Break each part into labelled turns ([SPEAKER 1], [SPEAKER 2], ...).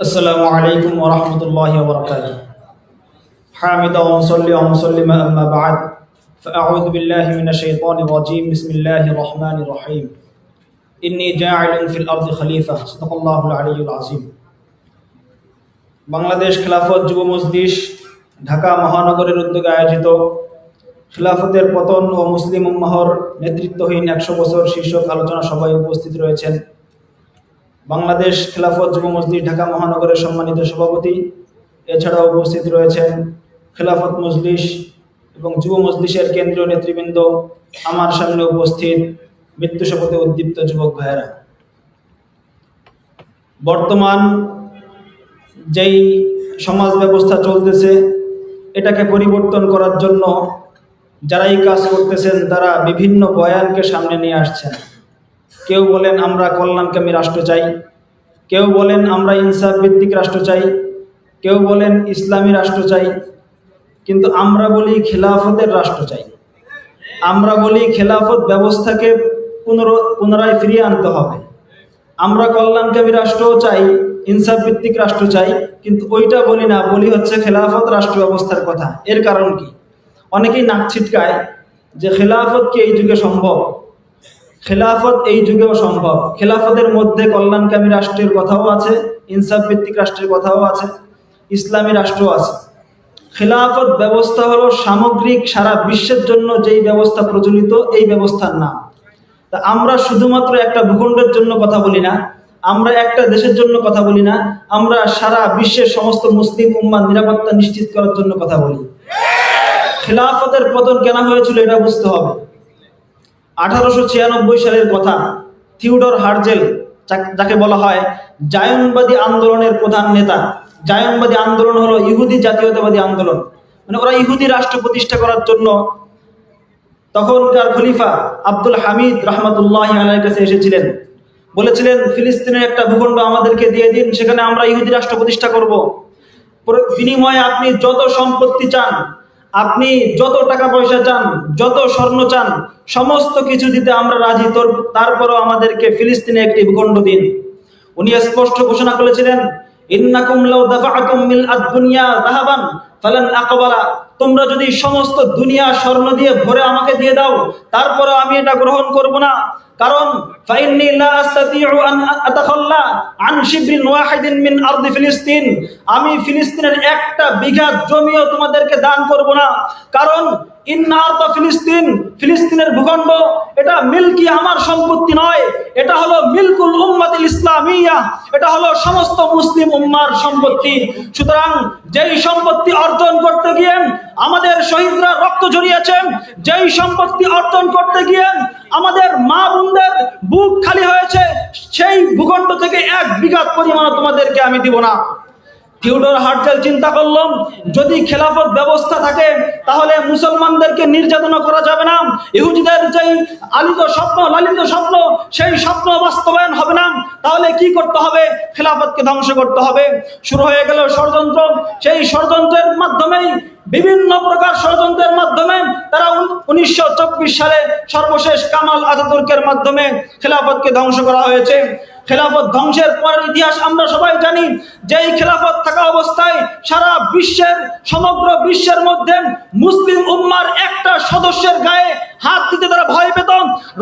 [SPEAKER 1] السلام عليكم ورحمة الله وبركاته حامد ومصلي ومسلم أما بعد فأعوذ بالله من الشيطان الرجيم بسم الله الرحمن الرحيم إني جاعل في الأرض خليفة صدق الله العلي العظيم বাংলাদেশ খেলাফত যুব মজলিস ঢাকা মহানগরের উদ্যোগে আয়োজিত খেলাফতের পতন ও মুসলিম উম্মাহর নেতৃত্বহীন একশো বছর শীর্ষক আলোচনা সভায় উপস্থিত রয়েছেন বাংলাদেশ খেলাফত যুব মজলিস ঢাকা মহানগরের সম্মানিত সভাপতি। এছাড়াও উপস্থিত রয়েছেন খেলাফত মজলিস এবং যুব মজলিসের কেন্দ্রীয় নেতৃবৃন্দ। আমার সামনে উপস্থিত মৃত্যু শপথে উদ্দীপ্ত যুবক ভাইয়েরা। বর্তমান যেই সমাজ ব্যবস্থা চলতেছে, এটাকে পরিবর্তন করার জন্য যারাই কাজ করতেছেন, তারা বিভিন্ন বয়ানকে সামনে নিয়ে আসছেন। কেউ বলেন আমরা কল্যাণকামী রাষ্ট্র চাই, কেউ বলেন আমরা ইনসাফ ভিত্তিক রাষ্ট্র চাই, কেউ বলেন ইসলামী রাষ্ট্র চাই, কিন্তু আমরা বলি খেলাফতের রাষ্ট্র চাই। আমরা বলি খেলাফত ব্যবস্থাকে পুনর, পুনরায় ফিরিয়ে আনতে হবে। আমরা কল্যাণকামী রাষ্ট্রও চাই, ইনসাফ ভিত্তিক রাষ্ট্র চাই, কিন্তু ওইটা বলি না, বলি হচ্ছে খেলাফত রাষ্ট্র ব্যবস্থার কথা। এর কারণ কি? অনেকেই নাক ছিটকায় যে খেলাফত কি এই যুগে সম্ভব? খেলাফত এই যুগেও সম্ভব। খেলাফতের মধ্যে কল্যাণকামী রাষ্ট্রের কথাও আছে ইনসাফ ভিত্তিক রাষ্ট্রের কথাও আছে, ইসলামী রাষ্ট্রও আছে। খেলাফত ব্যবস্থা হলো সামগ্রিক সারা বিশ্বের জন্য যেই ব্যবস্থা প্রচলিত, এই ব্যবস্থার নাম। তা আমরা শুধুমাত্র একটা ভূখণ্ডের জন্য কথা বলি না, আমরা একটা দেশের জন্য কথা বলি না, আমরা সারা বিশ্বের সমস্ত মুসলিম উম্মার নিরাপত্তা নিশ্চিত করার জন্য কথা বলি। খেলাফতের পতন কেন হয়েছিল এটা বুঝতে হবে। আঠারোশো ছিয়ানব্বই সালের কথা থিউডর হার্জেল যাকে বলা হয় জায়নবাদী আন্দোলনের প্রধান নেতা। জায়নবাদী আন্দোলন হলো ইহুদি জাতীয়তাবাদী আন্দোলন। মানে ওরা ইহুদি রাষ্ট্র প্রতিষ্ঠা করার জন্য তখনকার খলিফা আব্দুল হামিদ রহমতুল্লাহ আলের কাছে এসেছিলেন। বলেছিলেন, ফিলিস্তিনের একটা ভূখণ্ড আমাদেরকে দিয়ে দিন, সেখানে আমরা ইহুদি রাষ্ট্র প্রতিষ্ঠা করব। বিনিময়ে আপনি যত সম্পত্তি চান আপনি যত টাকা পয়সা চান, যত স্বর্ণ চান, সমস্ত কিছু দিতে আমরা রাজি। তোর তারপরও আমাদেরকে ফিলিস্তিনে একটি ভূখণ্ড দিন। উনি স্পষ্ট ঘোষণা করেছিলেন আকবালা, তোমরা যদি সমস্ত দুনিয়া স্বর্ণ দিয়ে ভরে আমাকে দিয়ে দাও তারপরও আমি এটা গ্রহণ করব না। কারণ লা আস্তাতিউ আন আতাখাল্লা আন শিবরিন ওয়াহিদিন মিন আরদি ফিলিস্তিন। আমি ফিলিস্তিনের একটা বিঘা জমিও তোমাদেরকে দান করব না। কারণ ফিলিস্তিন, ফিলিস্তিনের ভূখণ্ড, এটা মিল্কি আমার সম্পত্তি নয়। এটা হলো মিল্কুল উম্মাতিল ইসলামিয়া। এটা হলো সমস্ত মুসলিম উম্মার সম্পত্তি। সুতরাং, যেই সম্পত্তি অর্জন করতে গিয়ে আমাদের শহীদরা রক্ত ঝরিয়েছেন। যেই সম্পত্তি অর্জন করতে গিয়ে আমাদের মা বোনদের বুক খালি হয়েছে, সেই ভূখণ্ড থেকে এক বিঘাত পরিমাণ তোমাদেরকে আমি দিব না। থিওডর হার্টেল চিন্তা করলাম, যদি খেলাফত ব্যবস্থা থাকে, তাহলে মুসলমানদেরকে নির্যাতনা করা যাবে না। ইহুদিদের যেই আলিত স্বপ্ন, লালিত স্বপ্ন, সেই স্বপ্ন বাস্তবায়ন হবে না। তাহলে কি করতে হবে? খেলাফতকে ধ্বংস করতে হবে। শুরু হয়ে গেল ষড়যন্ত্র। সেই ষড়যন্ত্রের মাধ্যমেই বিভিন্ন প্রকার ষড়যন্ত্রের মাধ্যমে, তারা উনিশশো চব্বিশ সালে সর্বশেষ কামাল আতাতুর্কের মাধ্যমে খেলাফতকে ধ্বংস করা হয়েছে। খেলাফত ধ্বংসের পরের ইতিহাস আমরা সবাই জানি, যেই খেলাফত থাকা অবস্থায় সারা বিশ্বের, সমগ্র বিশ্বের মধ্যে মুসলিম উম্মার একটা সদস্যের গায়ে হাত দিতে তারা ভয় পেত।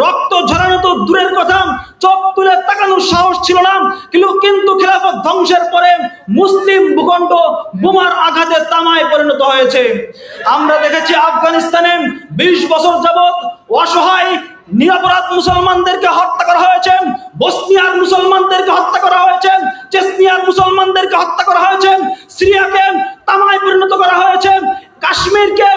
[SPEAKER 1] রক্ত ঝরানো তো দূরের কথা, চোখ তুলে তাকানোর সাহস ছিল না। কিন্তু কিন্তু খেলাফত ধ্বংসের পরে মুসলিম ভূখণ্ড বোমার আঘাতে তামায় পরিণত হয়েছে। আমরা দেখেছি আফগানিস্তানে বিশ বছর যাবৎ অসহায় নিরাপরাধ মুসলমানদেরকে হত্যা করা হয়েছে, বসনিয়ার মুসলমানদেরকে হত্যা করা হয়েছে, চেসনিয়ার মুসলমানদেরকে হত্যা করা হয়েছে, সিরিয়াকে তামায় পরিণত করা হয়েছে, কাশ্মীরকে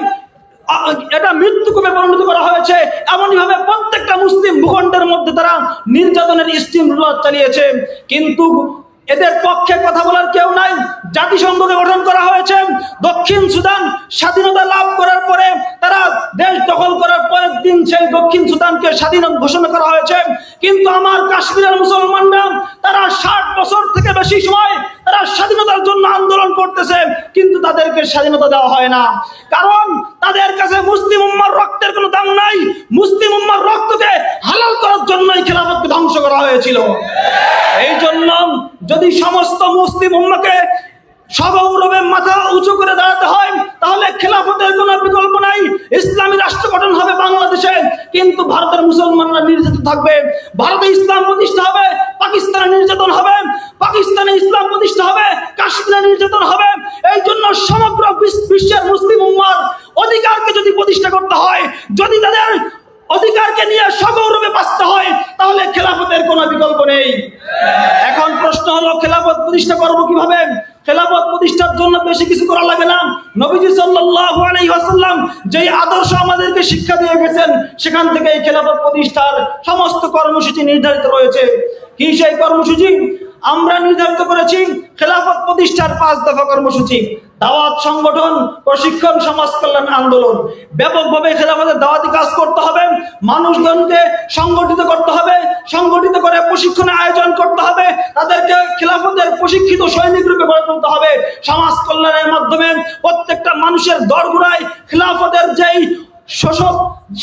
[SPEAKER 1] এটা মৃত্যুকূপে পরিণত করা হয়েছে। এমনই ভাবে প্রত্যেকটা মুসলিম ভূখণ্ডের মধ্যে তারা নির্যাতনের স্টিম রুলার চালিয়েছে। কিন্তু এদের পক্ষে কথা বলার কেউ নাই। জাতিসংঘকে গঠন করা হয়েছে। দক্ষিণ সুদান স্বাধীনতা লাভ করার পরে তারা দেশ দখল করার পরের দিন সেই দক্ষিণ সুদানকে স্বাধীন ঘোষণা করা হয়েছে। কিন্তু আমার কাশ্মীরের মুসলমানরা, তারা ষাট বছর থেকে বেশি সময় তারা স্বাধীনতার জন্য আন্দোলন করতেছে, কিন্তু তাদেরকে স্বাধীনতা দেওয়া হয় না। কারণ তাদের কাছে মুসলিম উম্মার রক্তের কোনো দাম নাই। মুসলিম উম্মার রক্তকে হালাল করার জন্যই খেলাফতকে ধ্বংস করা হয়েছিল। যদি সমস্ত মুসলিম উম্মাকে সগৌরবে মাথা উঁচু করে দাঁড়াতে হয়, তাহলে খেলাফতের কোনো বিকল্প নাই। ইসলামী রাষ্ট্র গঠন হবে বাংলাদেশে, কিন্তু ভারতের মুসলমানরা নির্যাতিত থাকবে। ভারতে ইসলাম প্রতিষ্ঠা হবে, পাকিস্তানে নির্যাতন হবে। পাকিস্তানে ইসলাম প্রতিষ্ঠা হবে, কাশ্মীরে নির্যাতন হবে। এই জন্য সমগ্র বিশ্বের মুসলিম উম্মার অধিকারকে যদি প্রতিষ্ঠা করতে হয়, যদি তাদের অধিকারকে নিয়ে সগৌরবে বাঁচতে হয়, তাহলে খেলাফতের কোনো বিকল্প নেই। এখন প্রশ্ন হলো, খেলাফত প্রতিষ্ঠা করব কীভাবে? খেলাফত প্রতিষ্ঠার জন্য বেশি কিছু করা লাগে না। নবীজি সাল্লাল্লাহু আলাইহি যেই আদর্শ আমাদেরকে শিক্ষা দিয়ে গেছেন, সেখান থেকে এই খেলাফত প্রতিষ্ঠার সমস্ত কর্মসূচি নির্ধারিত রয়েছে। কি সেই কর্মসূচি? আমরা নির্ধারিত করেছি খেলাফত প্রতিষ্ঠার পাঁচ দফা কর্মসূচি, দাওয়াত সংগঠন, প্রশিক্ষণ, সমাজ কল্যাণ আন্দোলন। ব্যাপকভাবে খেলাফতের দাওয়াতি কাজ করতে হবে, মানুষজনকে সংগঠিত করতে হবে, সংগঠিত করে প্রশিক্ষণের আয়োজন করতে হবে, তাদেরকে খেলাফতের প্রশিক্ষিত সৈনিক রূপে গড়ে তুলতে হবে। সমাজ কল্যাণের মাধ্যমে প্রত্যেকটা মানুষের দরগুড়ায় খেলাফতের যেই শোষক,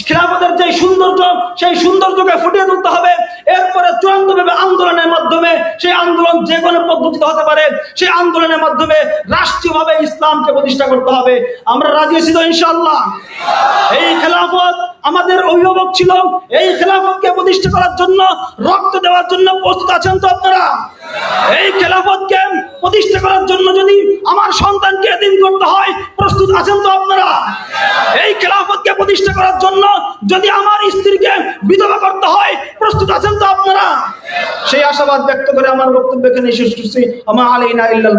[SPEAKER 1] খেলাফতের যে সৌন্দর্য, সেই সৌন্দর্যকে ফুটিয়ে তুলতে হবে। এরপরে চূড়ান্তভাবে আন্দোলনের মাধ্যমে সেই আন্দোলন যে কোনো পদ্ধতিতে হতে পারে, সেই আন্দোলনের মাধ্যমে রাষ্ট্রীয়ভাবে ইসলামকে প্রতিষ্ঠা করতে হবে। আমরা রাজি তো ইনশাল্লাহ এই খেলাফত আমাদের অভিভাবক ছিল। এই খেলাফতকে প্রতিষ্ঠা করার জন্য, রক্ত দেওয়ার জন্য প্রস্তুত আছেন তো আপনারা? এই খেলাফতকে প্রতিষ্ঠা করার জন্য যদি আমার সন্তানকে এদিন করতে হয়, প্রস্তুত আছেন তো আপনারা? এই খেলাফতকে প্রতিষ্ঠা করার জন্য যদি আমার স্ত্রীকে বিধবা করতে হয়, প্রস্তুত আছেন তো আপনারা? সেই আশাবাদ ব্যক্ত করে আমার বক্তব্য এখানে শেষ করছি। আমার আলাইনা ইল্লাল